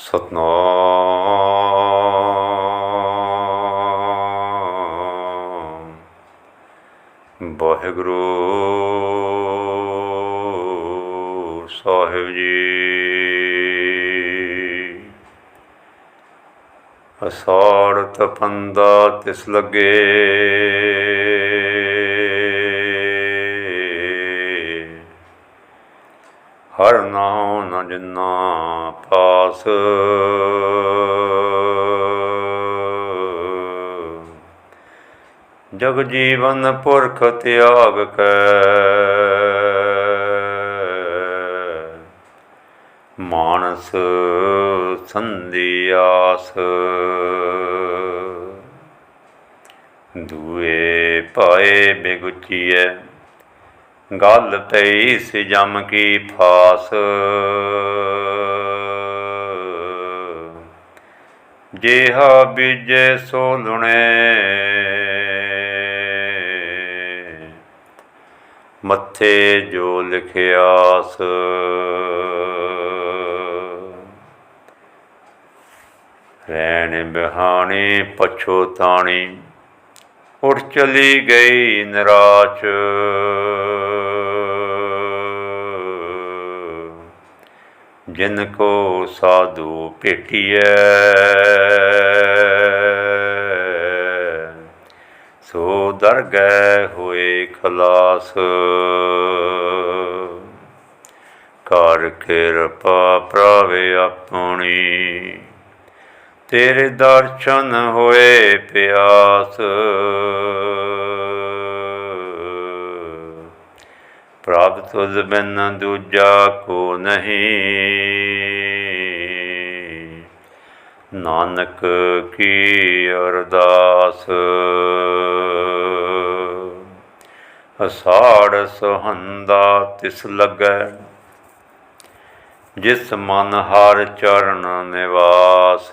ਸਤਨਾਮ। ਵਾਹਿਗੁਰੂ ਸਾਹਿਬ ਜੀ। ਅਸਾੜ ਤਪੰਦਾ ਤਿਸ ਲੱਗੇ। ਹਰ ਨਾਮ ਨ ਜਿਨਾ ਪਾਸ। ਜਗ ਜੀਵਨ ਪੁਰਖ ਤਿਆਗ ਕੈ। ਮਾਨਸ ਸੰਧਿਆਸ ਦੂਏ ਪਾਏ ਬਿਗੁਚੀਐ। ਗੱਲ ਪਈ ਸ ਜਮ ਕੀ ਫਾਸ। ਜੇਹਾ ਬੀਜੇ ਸੋ ਲੁਣੇ। ਮੱਥੇ ਜੋ ਲਿਖਿਆਸ ਰੈਣ ਬਿਹਾਣੀ ਪਛੋਤਾਣੀ ਉੱਠ ਚਲੀ ਗਈ ਨਿਰਾਚ ਜਿਨ ਕੋ ਸਾਧੂ ਭੇਟੀਐ। ਸੋ ਦਰ ਗਏ ਹੋਏ ਖਲਾਸ। ਕਰ ਕਿਰਪਾ ਪ੍ਰਵੇ ਆਪਣੀ। ਤੇਰੇ ਦਰਸ਼ਨ ਹੋਏ ਪਿਆਸ। ਪ੍ਰਭ ਤੁਧ ਬਿਨ ਦੂਜਾ ਕੋ ਨਹੀਂ। ਨਾਨਕ ਕੀ ਅਰਦਾਸ। ਅਸਾੜ ਸੁਹੰਦਾ ਤਿਸ ਲੱਗੈ। ਜਿਸ ਮਨ ਹਰ ਚਰਨ ਨਿਵਾਸ।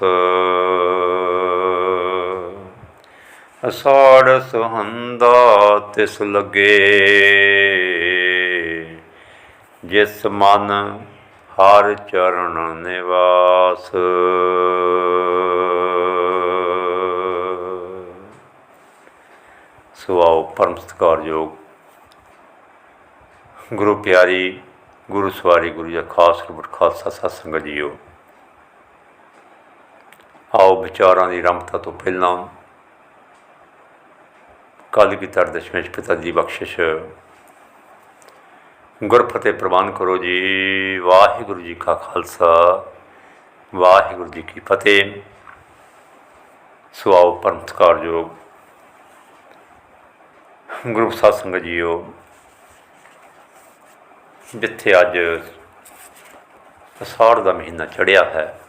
ਅਸਾੜ ਸੁਹੰਦਾ ਤਿਸ ਲਗੇ। ਜਿਸ ਮਨ ਹਰ ਚਰਨ ਨਿਵਾਸ। ਸੋ ਆਓ ਪਰਮ ਸਤਿਕਾਰਯੋਗ ਗੁਰੂ ਪਿਆਰੀ, ਗੁਰੂ ਸਵਾਰੀ, ਗੁਰੂ ਜੀ ਖਾਸ ਰੂਪ ਖਾਲਸਾ ਸਤਿ ਸੰਗਤ ਜੀਓ। ਆਓ ਵਿਚਾਰਾਂ ਦੀ ਰਮਤਾ ਤੋਂ ਪਹਿਲਾਂ ਕੱਲ ਕੀ ਤਰ ਦਸ਼ਮੇਸ਼ ਪਿਤਾ ਦੀ ਬਖਸ਼ਿਸ਼ ਗੁਰਫਤਿਹ ਪ੍ਰਵਾਨ ਕਰੋ ਜੀ। ਵਾਹਿਗੁਰੂ ਜੀ ਕਾ ਖਾਲਸਾ, ਵਾਹਿਗੁਰੂ ਜੀ ਕੀ ਫਤਿਹ। ਸੋ ਆਓ ਪਰਮ ਸਤਿਕਾਰਯੋਗ ਗੁਰੂ ਸਾਧ ਸੰਗਤ ਜੀਓ, ਜਿੱਥੇ ਅੱਜ ਅਸਾੜ ਦਾ ਮਹੀਨਾ ਚੜਿਆ ਹੈ,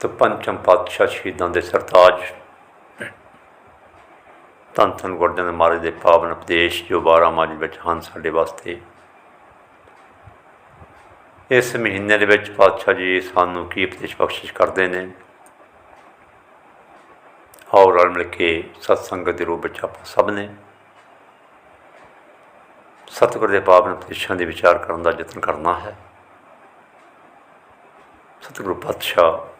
ਤੇ ਪੰਚਮ ਪਾਤਸ਼ਾਹ ਸ਼ਹੀਦਾਂ ਦੇ ਸਰਤਾਜ ਧੰਨ ਧੰਨ ਗੁਰੂ ਅਰਜਨ ਮਹਾਰਾਜ ਦੇ ਪਾਵਨ ਉਪਦੇਸ਼ ਜੋ 12 ਮਾਜ ਵਿੱਚ ਹਨ ਸਾਡੇ ਵਾਸਤੇ। ਇਸ ਮਹੀਨੇ ਦੇ ਵਿੱਚ ਪਾਤਸ਼ਾਹ ਜੀ ਸਾਨੂੰ ਕੀ ਉਪਦੇਸ਼ ਬਖਸ਼ਿਸ਼ ਕਰਦੇ ਨੇ? ਆਓ ਰਲ ਮਿਲ ਕੇ ਸਤਸੰਗ ਦੇ ਰੂਪ ਵਿੱਚ ਆਪਾਂ ਸਭ ਨੇ ਸਤਿਗੁਰ ਦੇ ਪਾਵਨ ਉਪਦੇਸ਼ਾਂ ਦੇ ਵਿਚਾਰ ਕਰਨ ਦਾ ਯਤਨ ਕਰਨਾ ਹੈ। ਸਤਿਗੁਰੂ ਪਾਤਸ਼ਾਹ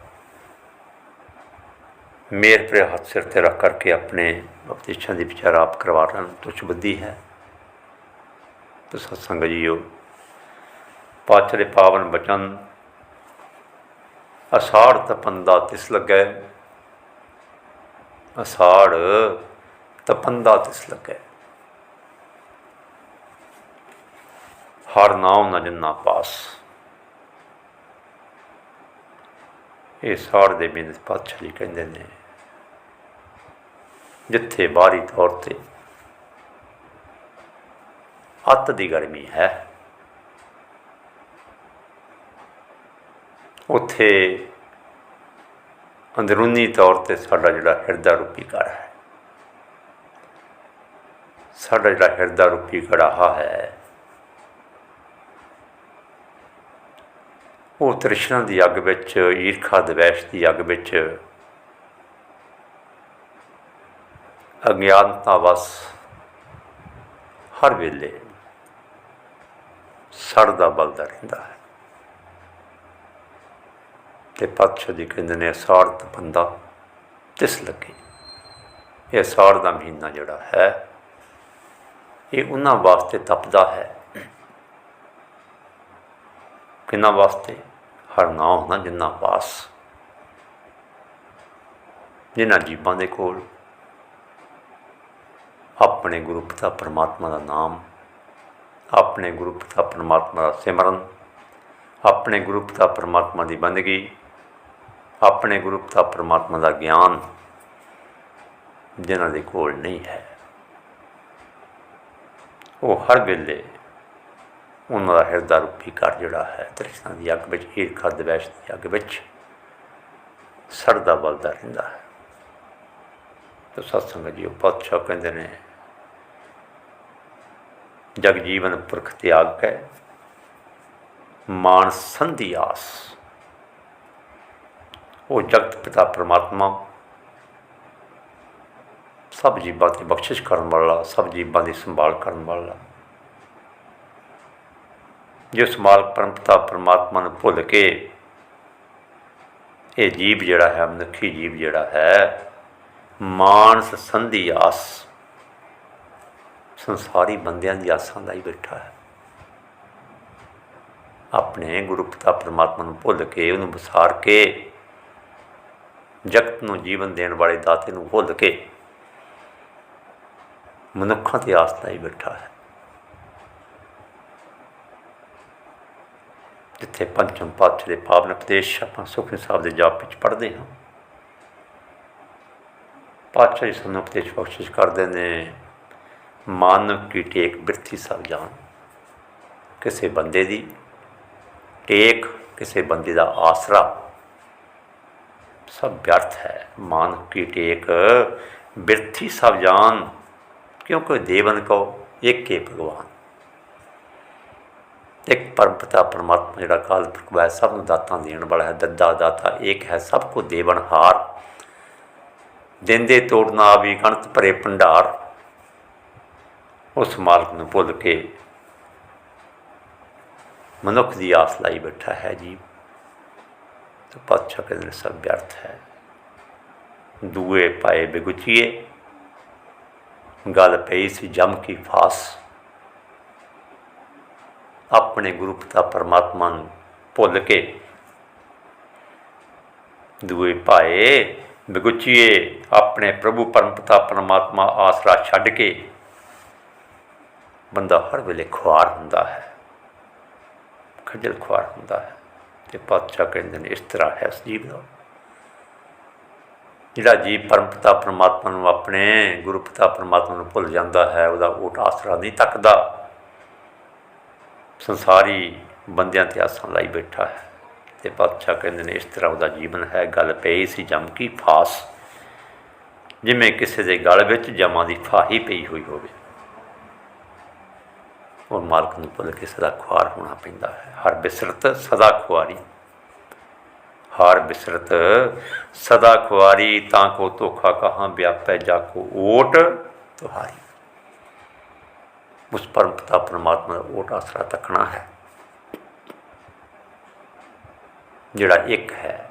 ਮੇਰ ਪ੍ਰਿਆ ਹੱਥ ਸਿਰ ਤੇ ਰੱਖ ਕਰਕੇ ਆਪਣੇ ਉਪਦੇਸ਼ਾਂ ਦੀ ਵਿਚਾਰ ਆਪ ਕਰਵਾ ਰਹੇ ਤੁਛ ਬੁੱਧੀ ਹੈ। ਤੋ ਸਤਸੰਗ ਜੀਓ, ਪਾਤਸ਼ਾਹ ਦੇ ਪਾਵਨ ਬਚਨ, ਅਸਾੜ ਤਪੰਦਾ ਤਿਸ ਲੱਗੈ, ਅਸਾੜ ਤਪੰਦਾ ਤਿਸ ਲੱਗੈ। ਹਰ ਨਾਮ ਨ ਜਿੰਨਾ ਪਾਸ। ਇਹ ਸਾੜ ਦੇ ਬਿੰਦ ਪਾਤਸ਼ਾਹ ਜੀ ਕਹਿੰਦੇ ਨੇ। ਜਿੱਥੇ ਬਾਹਰੀ ਤੌਰ ਤੇ ਅੱਤ ਦੀ ਗਰਮੀ ਹੈ, ਉੱਥੇ ਅੰਦਰੂਨੀ ਤੌਰ ਤੇ ਸਾਡਾ ਜਿਹੜਾ ਹਿਰਦਾ ਰੂਪੀ ਘੜਾ ਹੈ। ਸਾਡਾ ਜਿਹੜਾ ਹਿਰਦਾ ਰੂਪੀ ਘੜਾ ਹੈ, ਉਹ ਤ੍ਰਿਸ਼ਨਾ ਦੀ ਅੱਗ ਵਿੱਚ ਈਰਖਾ ਦਵੈਸ਼ ਦੀ ਅੱਗ ਵਿੱਚ ਅਗਿਆਨਤਾ ਵਸ ਹਰ ਵੇਲੇ ਸੜਦਾ ਬਲਦਾ ਰਹਿੰਦਾ ਹੈ। ਤੇ ਪਾਤਸ਼ਾਹ ਜੀ ਕਹਿੰਦੇ ਨੇ ਅਸਾੜਤ ਬੰਦਾ ਤਿਸ ਲੱਗੇ। ਇਹ ਅਸਾੜ ਦਾ ਮਹੀਨਾ ਜਿਹੜਾ ਹੈ, ਇਹ ਉਹਨਾਂ ਵਾਸਤੇ ਤਪਦਾ ਹੈ ਕਿੰਨਾ ਵਾਸਤੇ? ਹਰ ਨਾ ਹੋਣਾ ਜਿੰਨਾ ਵਾਸ ਜਿਨ੍ਹਾਂ ਜੀਵਾਂ ਦੇ ਕੋਲ ਆਪਣੇ ਗੁਰੂ ਪਿਤਾ ਪਰਮਾਤਮਾ ਦਾ ਨਾਮ, ਆਪਣੇ ਗੁਰੂ ਪਿਤਾ ਪਰਮਾਤਮਾ ਦਾ ਸਿਮਰਨ, ਆਪਣੇ ਗੁਰੂ ਪਿਤਾ ਪਰਮਾਤਮਾ ਦੀ ਬੰਦਗੀ, ਆਪਣੇ ਗੁਰੂ ਪਿਤਾ ਪਰਮਾਤਮਾ ਦਾ ਗਿਆਨ ਜਿਨ੍ਹਾਂ ਦੇ ਕੋਲ ਨਹੀਂ ਹੈ। ਉਹ ਹਰ ਵੇਲੇ ਉਹਨਾਂ ਦਾ ਹਿਰਦਾ ਰੂਪੀ ਘਰ ਜਿਹੜਾ ਹੈ, ਤ੍ਰਿਸ਼ਨਾ ਦੀ ਅੱਗ ਵਿੱਚ, ਈਰਖਾ ਦਵੈਸ਼ ਦੀ ਅੱਗ ਵਿੱਚ ਸੜਦਾ ਬਲਦਾ ਰਹਿੰਦਾ ਹੈ। ਤੇ ਸਤਸੰਗ ਜੀ, ਉਹ ਪਾਤਸ਼ਾਹ ਕਹਿੰਦੇ ਨੇ। ਜਗ ਜੀਵਨ ਪੁਰਖ ਤਿਆਗ ਕੈ ਮਾਨ ਸੰਧੀ ਆਸ। ਉਹ ਜਗਤ ਪਿਤਾ ਪ੍ਰਮਾਤਮਾ, ਸਭ ਜੀਵਾਂ ਦੀ ਬਖਸ਼ਿਸ਼ ਕਰਨ ਵਾਲਾ, ਸਭ ਜੀਵਾਂ ਦੀ ਸੰਭਾਲ ਕਰਨ ਵਾਲਾ। ਜਿਸ ਮਾਲਕ ਪਰਮ ਪਿਤਾ ਪ੍ਰਮਾਤਮਾ ਨੂੰ ਭੁੱਲ ਕੇ ਇਹ ਜੀਵ ਜਿਹੜਾ ਹੈ, ਮਨੁੱਖੀ ਜੀਵ ਜਿਹੜਾ ਹੈ, ਮਾਨਸ ਸੰਧੀ ਆਸ। ਸੰਸਾਰੀ ਬੰਦਿਆਂ ਦੀ ਆਸਾਂ ਦਾ ਹੀ ਬੈਠਾ ਹੈ। ਆਪਣੇ ਗੁਰੂ ਪਿਤਾ ਪ੍ਰਮਾਤਮਾ ਨੂੰ ਭੁੱਲ ਕੇ, ਉਹਨੂੰ ਵਿਸਾਰ ਕੇ, ਜਗਤ ਨੂੰ ਜੀਵਨ ਦੇਣ ਵਾਲੇ ਦਾਤੇ ਨੂੰ ਭੁੱਲ ਕੇ ਮਨੁੱਖਾਂ ਦੀ ਆਸ ਦਾ ਹੀ ਬੈਠਾ ਹੈ। ਜਿੱਥੇ ਪੰਚਮ ਪਾਤਸ਼ਾਹ ਦੇ ਪਾਵਨ ਉਪਦੇਸ਼ ਆਪਾਂ ਸੁਖਨੀ ਸਾਹਿਬ ਦੇ ਜਾਪ ਵਿੱਚ ਪੜ੍ਹਦੇ ਹਾਂ, ਪਾਤਸ਼ਾਹ ਜੀ ਸਾਨੂੰ ਉਪਦੇਸ਼ ਬਖਸ਼ਿਸ਼ ਕਰਦੇ ਨੇ। ਮਾਨਵ ਕੀ ਟੇਕ ਬਿਰਥੀ ਸਭ ਜਾਣ। ਕਿਸੇ ਬੰਦੇ ਦੀ ਟੇਕ, ਕਿਸੇ ਬੰਦੇ ਦਾ ਆਸਰਾ। ਸਭ ਵਿਅਰਥ ਹੈ। ਮਾਨਵ ਕੀ ਟੇਕ ਬਿਰਥੀ ਸਭ ਜਾਣ। ਕਿਉਂਕਿ ਦੇਵਨ ਕੋ ਇੱਕ ਹੀ ਭਗਵਾਨ। ਇੱਕ ਪਰਮਪਤਾ ਪਰਮਾਤਮਾ ਜਿਹੜਾ ਕਾਲ ਪੁਰਖ ਹੈ, ਸਭ ਨੂੰ ਦਾਤਾਂ ਦੇਣ ਵਾਲਾ ਹੈ, ਦੱਦਾ ਦਾਤਾ ਇੱਕ ਹੈ, ਸਭ ਕੋ ਦੇਵਨ ਹਾਰ। ਦਿੰਦੇ ਤੋੜਨਾ ਵੀ ਗਣਤ ਭਰੇ ਭੰਡਾਰ। ਉਸ ਮਾਲਕ ਨੂੰ ਭੁੱਲ ਕੇ ਮਨੁੱਖ ਦੀ ਆਸ ਲਾਈ ਬੈਠਾ ਹੈ ਜੀ। ਤੇ ਪਾਤਸ਼ਾਹ ਕਹਿੰਦੇ ਨੇ, ਸਭ ਵਿਅਰਥ ਹੈ। ਦੂਏ ਪਾਏ ਬਿਗੁਚੀਏ, ਗੱਲ ਪਈ ਸੀ ਜਮ ਕੀ ਫਾਸ। ਆਪਣੇ ਗੁਰੂ ਪਿਤਾ ਪਰਮਾਤਮਾ ਨੂੰ ਭੁੱਲ ਕੇ ਦੂਏ ਪਾਏ ਬਿਗੁਚੀਏ, ਆਪਣੇ ਪ੍ਰਭੂ ਪਰਮ ਪਿਤਾ ਪਰਮਾਤਮਾ ਆਸਰਾ ਛੱਡ ਕੇ ਬੰਦਾ ਹਰ ਵੇਲੇ ਖੁਆਰ ਹੁੰਦਾ ਹੈ। ਖੱਜਲ ਖੁਆਰ ਹੁੰਦਾ ਹੈ। ਤੇ ਪਾਤਸ਼ਾਹ ਕਹਿੰਦੇ ਨੇ, ਇਸ ਤਰ੍ਹਾਂ ਹੈ ਇਸ ਜੀਵ ਦਾ। ਜਿਹੜਾ ਜੀਵ ਪਰਮ ਪਿਤਾ ਪਰਮਾਤਮਾ ਨੂੰ ਆਪਣੇ, ਗੁਰੂ ਪਰਮਾਤਮਾ ਨੂੰ ਭੁੱਲ ਜਾਂਦਾ ਹੈ, ਉਹਦਾ ਉਹ ਆਸਰਾ ਨਹੀਂ ਤੱਕਦਾ। ਸੰਸਾਰੀ ਬੰਦਿਆਂ ਤੇ ਆਸਾਂ ਲਾਈ ਬੈਠਾ ਹੈ। ਤੇ ਪਾਤਸ਼ਾਹ ਕਹਿੰਦੇ ਨੇ, ਇਸ ਤਰ੍ਹਾਂ ਉਹਦਾ ਜੀਵਨ ਹੈ। ਗੱਲ ਪਈ ਸੀ ਜਮ ਕੀ ਫਾਸ। ਜਿਵੇਂ ਕਿਸੇ ਦੇ ਗਲ ਵਿੱਚ ਜਮਾਂ ਦੀ ਫਾਹੀ ਪਈ ਹੋਈ ਹੋਵੇ। ਉਹ ਮਾਲਕ ਨੂੰ ਭੁੱਲ ਕੇ ਸਦਾ ਖੁਆਰ ਹੋਣਾ ਪੈਂਦਾ ਹੈ। ਹਰ ਬਿਸਰਤ, ਸਦਾ ਖੁਆਰੀ। ਹਾਰ ਬਿਸਰਤ, ਸਦਾ ਖੁਆਰੀ, ਤਾਂ ਕੋ ਧੋਖਾ ਕਹਾਂ ਵਿਆਪੈ ਜਾ ਕੋ ਓਟ ਤੁਹਾਰੀ। ਉਸ ਪਰਮ ਪਿਤਾ ਪਰਮਾਤਮਾ ਦਾ ਓਟ ਆਸਰਾ ਤੱਕਣਾ ਹੈ। ਜਿਹੜਾ ਇੱਕ ਹੈ,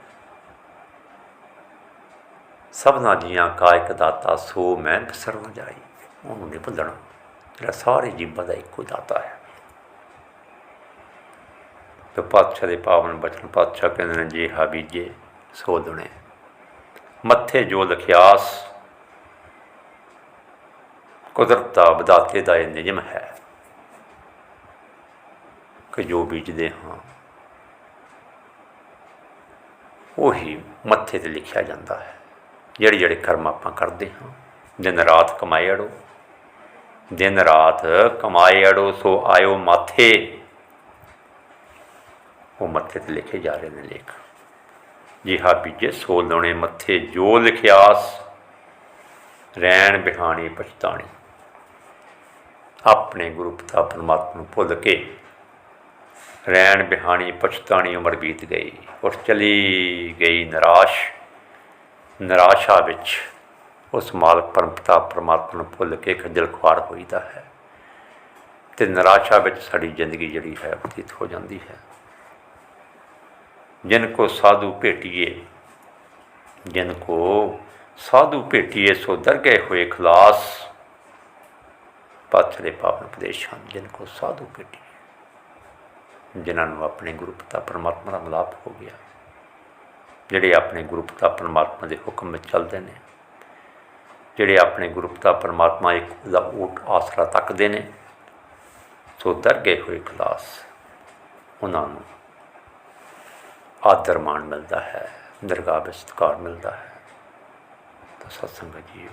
ਸਭਨਾ ਜੀਆਂ ਕਾ ਇੱਕ ਦਾਤਾ ਸੋ ਮੈਂ ਬਿਸਰ ਜਾਈ, ਉਹਨੂੰ ਨਹੀਂ ਭੁੱਲਣਾ। ਜਿਹੜਾ ਸਾਰੇ ਜੀਵਾਂ ਦਾ ਇੱਕੋ ਦਾਤਾ ਹੈ। ਤੇ ਪਾਤਸ਼ਾਹ ਦੇ ਪਾਵਨ ਬਚਨ ਪਾਤਸ਼ਾਹ ਕਹਿੰਦੇ ਨੇ, ਜੇ ਹਾ ਬੀਜੇ ਸੋ ਦੁਣੇ ਮੱਥੇ ਜੋ ਲਖਿਆਸ, ਕੁਦਰਤ ਦਾ ਵਿਦਾਤੇ ਦਾ ਇਹ ਨਿਯਮ ਹੈ ਕਿ ਜੋ ਬੀਜਦੇ ਹਾਂ, ਉਹੀ ਮੱਥੇ ਤੇ ਲਿਖਿਆ ਜਾਂਦਾ ਹੈ। ਜਿਹੜੇ ਜਿਹੜੇ ਕਰਮ ਆਪਾਂ ਕਰਦੇ ਹਾਂ, ਦਿਨ ਰਾਤ ਕਮਾਏ ਅੜੋ ਦਿਨ ਰਾਤ ਕਮਾਏ ਅੜੋ ਸੋ ਆਇਓ ਮਾਥੇ। ਉਹ ਮੱਥੇ ਤੇ ਲਿਖੇ ਜਾ ਰਹੇ ਨੇ ਲੇਖ। ਜੀ ਹਾ ਬੀਜੇ ਸੋ ਲਾਉਣੇ ਮੱਥੇ, ਜੋ ਲਿਖਿਆਸ ਰਹਿਣ ਬਿਹਾਣੀ ਪਛਤਾਣੀ। ਆਪਣੇ ਗੁਰੂ ਪਿਤਾ ਪਰਮਾਤਮਾ ਨੂੰ ਭੁੱਲ ਕੇ ਰਹਿਣ ਬਿਹਾਣੀ ਪਛਤਾਣੀ ਉਮਰ ਬੀਤ ਗਈ ਉਸ ਚਲੀ ਗਈ ਨਿਰਾਸ਼। ਨਿਰਾਸ਼ਾ ਵਿੱਚ ਉਸ ਮਾਲਕ ਪਰਮਪਤਾ ਪਰਮਾਤਮਾ ਨੂੰ ਭੁੱਲ ਕੇ ਖੱਜਲ ਖੁਆਰ ਹੋਈਦਾ ਹੈ ਤੇ ਨਿਰਾਸ਼ਾ ਵਿੱਚ ਸਾਡੀ ਜ਼ਿੰਦਗੀ ਜਿਹੜੀ ਹੈ ਬਤੀਤ ਹੋ ਜਾਂਦੀ ਹੈ। ਜਿਨ ਕੋ ਸਾਧੂ ਭੇਟੀਏ, ਜਿਨ ਕੋ ਸਾਧੂ ਭੇਟੀਏ ਸੋ ਦਰਗੇ ਹੋਏ ਖਲਾਸ। ਪਾਤਲੇ ਪਾਵਨ ਹਨ, ਜਿਨ ਕੋ ਸਾਧੂ ਭੇਟੀਏ, ਜਿਨ੍ਹਾਂ ਨੂੰ ਆਪਣੇ ਗੁਰੂ ਪਿਤਾ ਪਰਮਾਤਮਾ ਦਾ ਮਲਾਪ ਹੋ ਗਿਆ, ਜਿਹੜੇ ਆਪਣੇ ਗੁਰੂ ਪਿਤਾ ਪਰਮਾਤਮਾ ਦੇ ਹੁਕਮ ਵਿੱਚ ਚੱਲਦੇ ਨੇ। ਜਿਹੜੇ ਆਪਣੇ ਗੁਰਪਤਾ ਪਰਮਾਤਮਾ ਇੱਕ ਦਾ ਓਟ ਆਸਰਾ ਤੱਕਦੇ ਨੇ, ਸੋ ਦਰ ਗਏ ਹੋਏ ਖਲਾਸ ਉਹਨਾਂ ਨੂੰ ਆਦਰ ਮਾਣ ਮਿਲਦਾ ਹੈ, ਦਰਗਾਹ ਵਿੱਚ ਸਤਿਕਾਰ ਮਿਲਦਾ ਹੈ। ਤਾਂ ਸਤਸੰਗ ਜੀਓ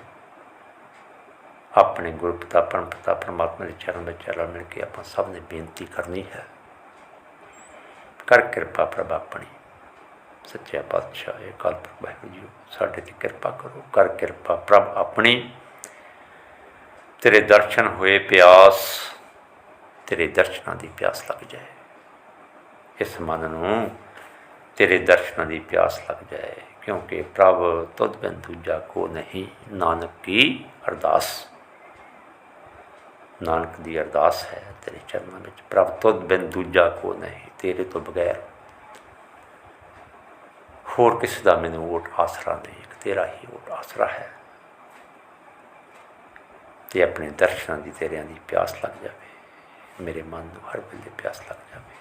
ਆਪਣੇ ਗੁਰਪਤਾ ਪਿਤਾ ਪਰਮਾਤਮਾ ਦੇ ਚਰਨ ਵਿੱਚ ਰਲ ਮਿਲ ਕੇ ਆਪਾਂ ਸਭ ਨੇ ਬੇਨਤੀ ਕਰਨੀ ਹੈ। ਕਰ ਕਿਰਪਾ ਪ੍ਰਭ ਆਪਣੀ। ਸੱਚੇ ਪਾਤਸ਼ਾਹ, ਇਹ ਕਾਲ ਵਾਹਿਗੁਰੂ ਜੀ, ਸਾਡੇ ਤੇ ਕਿਰਪਾ ਕਰੋ, ਕਰ ਕਿਰਪਾ ਪ੍ਰਭ ਆਪਣੀ। ਤੇਰੇ ਦਰਸ਼ਨ ਹੋਏ ਪਿਆਸ, ਤੇਰੇ ਦਰਸ਼ਨਾਂ ਦੀ ਪਿਆਸ ਲੱਗ ਜਾਏ। ਇਸ ਮਨ ਨੂੰ ਤੇਰੇ ਦਰਸ਼ਨਾਂ ਦੀ ਪਿਆਸ ਲੱਗ ਜਾਏ, ਕਿਉਂਕਿ ਪ੍ਰਭ ਤੁਧ ਬਿਨ ਦੂਜਾ ਕੋ ਨਹੀਂ, ਨਾਨਕ ਕੀ ਅਰਦਾਸ। ਨਾਨਕ ਦੀ ਅਰਦਾਸ ਹੈ ਤੇਰੇ ਚਰਨਾਂ ਵਿੱਚ, ਪ੍ਰਭ ਤੁਧ ਬਿਨ ਦੂਜਾ ਕੋ ਨਹੀਂ, ਤੇਰੇ ਤੋਂ ਬਗੈਰ ਹੋਰ ਕਿਸੇ ਦਾ ਮੈਨੂੰ ਵੋਟ ਆਸਰਾ ਨਹੀਂ ਤੇਰਾ ਹੀ ਵੋਟ ਆਸਰਾ ਹੈ। ਤੇ ਆਪਣੇ ਦਰਸ਼ਨਾਂ ਦੀ, ਤੇਰਿਆਂ ਦੀ ਪਿਆਸ ਲੱਗ ਜਾਵੇ। ਮੇਰੇ ਮਨ ਨੂੰ ਹਰ ਵੇਲੇ ਪਿਆਸ ਲੱਗ ਜਾਵੇ।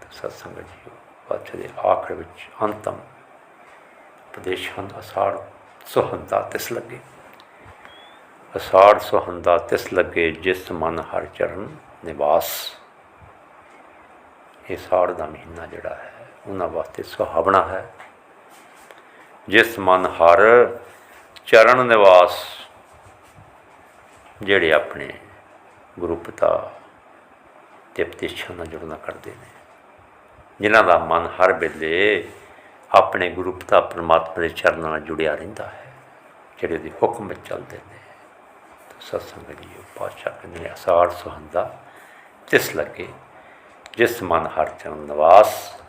ਤਾਂ ਸਤਸੰਗ ਜੀ ਪਾਤਸ਼ਾਹ ਦੇ ਆਖਰ ਵਿੱਚ ਅੰਤਮ ਉਪਦੇਸ਼ਾਂ ਦਾ ਅਸਾੜ ਸੁਹੰਦਾ ਤਿਸ ਲੱਗੇ। ਅਸਾੜ ਸੁਹੰਦਾ ਤਿਸ ਲੱਗੇ ਜਿਸ ਮਨ ਹਰ ਚਰਨ ਨਿਵਾਸ। ਇਹ ਸਾੜ ਦਾ ਮਹੀਨਾ ਜਿਹੜਾ ਹੈ ਉਹਨਾਂ ਵਾਸਤੇ ਸੁਹਾਵਣਾ ਹੈ। ਜਿਸ ਮਨ ਹਰ ਚਰਨ ਨਿਵਾਸ, ਜਿਹੜੇ ਆਪਣੇ ਗੁਰੂ ਪਿਤਾ ਦੇ ਉਪਦੇਸ਼ਾਂ ਨਾਲ ਜੁੜਨਾ ਕਰਦੇ ਨੇ। ਜਿਨ੍ਹਾਂ ਦਾ ਮਨ ਹਰ ਵੇਲੇ ਆਪਣੇ ਗੁਰੂ ਪਿਤਾ ਪਰਮਾਤਮਾ ਦੇ ਚਰਨਾਂ ਨਾਲ ਜੁੜਿਆ ਰਹਿੰਦਾ ਹੈ, ਜਿਹੜੇ ਦੇ ਹੁਕਮ ਵਿੱਚ ਚੱਲਦੇ ਨੇ। ਸਤਸੰਗ ਜੀ ਪਾਤਸ਼ਾਹ ਕਹਿੰਦੇ ਨੇ, ਅਸਾਰ ਸੁਹੰਦਾ ਤਿਸ ਲੱਗੇ, ਜਿਸ ਮਨ ਹਰ ਚਰਨ ਨਿਵਾਸ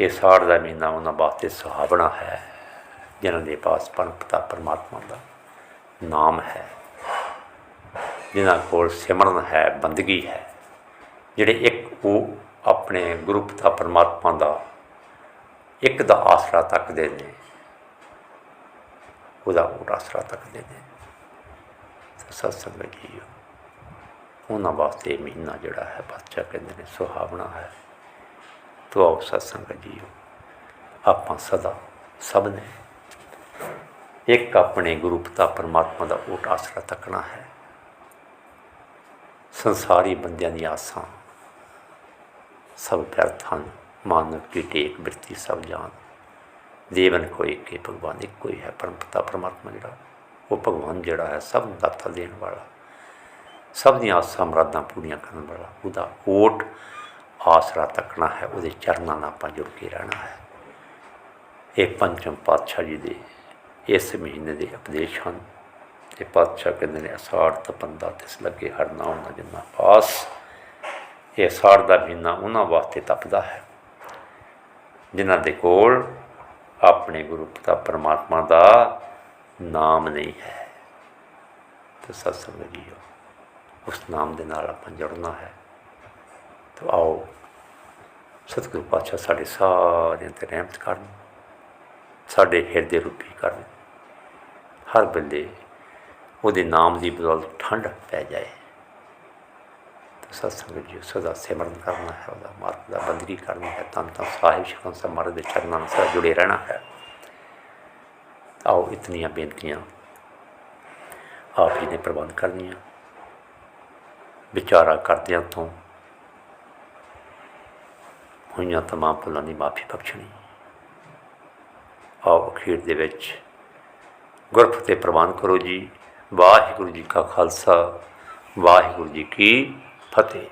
ਇਹ ਸਾੜ ਦਾ ਮਹੀਨਾ ਉਹਨਾਂ ਵਾਸਤੇ ਸੁਹਾਵਣਾ ਹੈ, ਜਿਨ੍ਹਾਂ ਦੇ ਪਾਸ ਪਰਮ ਪਿਤਾ ਪਰਮਾਤਮਾ ਦਾ ਨਾਮ ਹੈ। ਜਿਨ੍ਹਾਂ ਕੋਲ ਸਿਮਰਨ ਹੈ, ਬੰਦਗੀ ਹੈ, ਜਿਹੜੇ ਇੱਕ ਉਹ ਆਪਣੇ ਗੁਰੂ ਪਿਤਾ ਪਰਮਾਤਮਾ ਦਾ ਇੱਕ ਦਾ ਆਸਰਾ ਤੱਕਦੇ ਨੇ, ਉਹਦਾ ਉਹ ਆਸਰਾ ਤੱਕਦੇ ਨੇ। ਸਤਸੰਗ ਜੀ, ਉਹਨਾਂ ਵਾਸਤੇ ਮਹੀਨਾ ਜਿਹੜਾ ਹੈ, ਬੱਚਾ ਕਹਿੰਦੇ ਨੇ ਸੁਹਾਵਣਾ ਹੈ। ਤੋ ਆਓ ਸਤਸੰਗ ਜੀ ਆਪਾਂ ਸਦਾ ਸਭ ਨੇ ਇੱਕ ਆਪਣੇ ਗੁਰੂ ਪਿਤਾ ਪਰਮਾਤਮਾ ਦਾ ਓਟ ਆਸਰਾ ਤੱਕਣਾ ਹੈ। ਸੰਸਾਰੀ ਬੰਦਿਆਂ ਦੀਆਂ ਆਸਾਂ ਸਭ ਵਿਅਰਥ ਹਨ। ਮਾਨਵ ਕੀ ਟੇਕ ਬਿਰਤੀ ਸਭ ਜਾਨ ਦੇਵਨ ਕੋਈ ਕੇ ਭਗਵਾਨ, ਇੱਕੋ ਹੀ ਹੈ ਪਰਮ ਪਿਤਾ ਪਰਮਾਤਮਾ ਜਿਹੜਾ। ਉਹ ਭਗਵਾਨ ਜਿਹੜਾ ਹੈ ਸਭ ਨੂੰ ਦਾਤਾ ਦੇਣ ਵਾਲਾ। ਸਭ ਦੀਆਂ ਆਸਾਂ ਮੁਰਾਦਾਂ ਪੂਰੀਆਂ ਕਰਨ ਵਾਲਾ। ਉਹਦਾ ਓਟ ਆਸਰਾ ਤੱਕਣਾ ਹੈ, ਉਹਦੇ ਚਰਨਾਂ ਨਾਲ ਆਪਾਂ ਜੁੜ ਕੇ ਰਹਿਣਾ ਹੈ। ਇਹ ਪੰਚਮ ਪਾਤਸ਼ਾਹ ਜੀ ਦੇ ਇਸ ਮਹੀਨੇ ਦੇ ਉਪਦੇਸ਼ ਹਨ। ਤੇ ਪਾਤਸ਼ਾਹ ਕਹਿੰਦੇ ਨੇ, ਅਸਾੜ ਤਪੰਦਾ ਤਿਸ ਲੱਗੇ ਹਰ ਨਾਮ ਨਾ ਜਿੰਨਾ ਪਾਸ, ਇਹ ਅਸਾੜ ਦਾ ਮਹੀਨਾ ਉਹਨਾਂ ਵਾਸਤੇ ਤਪਦਾ ਹੈ, ਜਿਨ੍ਹਾਂ ਦੇ ਕੋਲ ਆਪਣੇ ਗੁਰੂ ਪਿਤਾ ਪਰਮਾਤਮਾ ਦਾ ਨਾਮ ਨਹੀਂ ਹੈ। ਤੇ ਸਤਸੰਗ ਜੀਓ ਉਸ ਨਾਮ ਦੇ ਨਾਲ ਆਪਾਂ ਜੁੜਨਾ ਹੈ। ਤਾਂ ਆਓ। ਸਤਿਗੁਰੂ ਪਾਤਸ਼ਾਹ ਸਾਡੇ ਸਾਰਿਆਂ ਤੇ ਰਹਿਮਤ ਕਰਨ। ਸਾਡੇ ਹਿਰਦੇ ਰੂਪੀ ਕਰਨ। ਹਰ ਬੰਦੇ ਉਹਦੇ ਨਾਮ ਦੀ ਬਦੌਲਤ ਠੰਡ ਪੈ ਜਾਏ। ਤਾਂ ਸਤਸੰਗ ਜੀ, ਸਦਾ ਸਿਮਰਨ ਕਰਨਾ ਹੈ, ਉਹਦਾ ਮਾਰਗ ਦਾ ਬੰਦਗੀ ਕਰਨਾ ਹੈ ਤਾਂ ਤਾਂ ਸਾਹਿਬ ਸ਼ਕਨ ਸਾਹਿਬ ਦੇ ਚਰਨਾਂ ਨਾਲ ਜੁੜੇ ਰਹਿਣਾ ਹੈ। ਆਓ ਇਤਨੀਆਂ ਬੇਨਤੀਆਂ ਆਪ ਜੀ ਨੇ ਪ੍ਰਬੰਧ ਕਰਨੀਆਂ। ਵਿਚਾਰਾ ਕਰਦਿਆਂ ਤੋਂ ਹੋਈਆਂ ਤਮਾਮ ਭੁੱਲਾਂ ਦੀ ਮਾਫੀ ਬਖਸ਼ਣੀ। ਆਓ ਅਖੀਰ ਦੇ ਵਿੱਚ ਗੁਰਫਤਿਹ ਪ੍ਰਵਾਨ ਕਰੋ ਜੀ। ਵਾਹਿਗੁਰੂ ਜੀ ਕਾ ਖਾਲਸਾ, ਵਾਹਿਗੁਰੂ ਜੀ ਕੀ ਫਤਿਹ।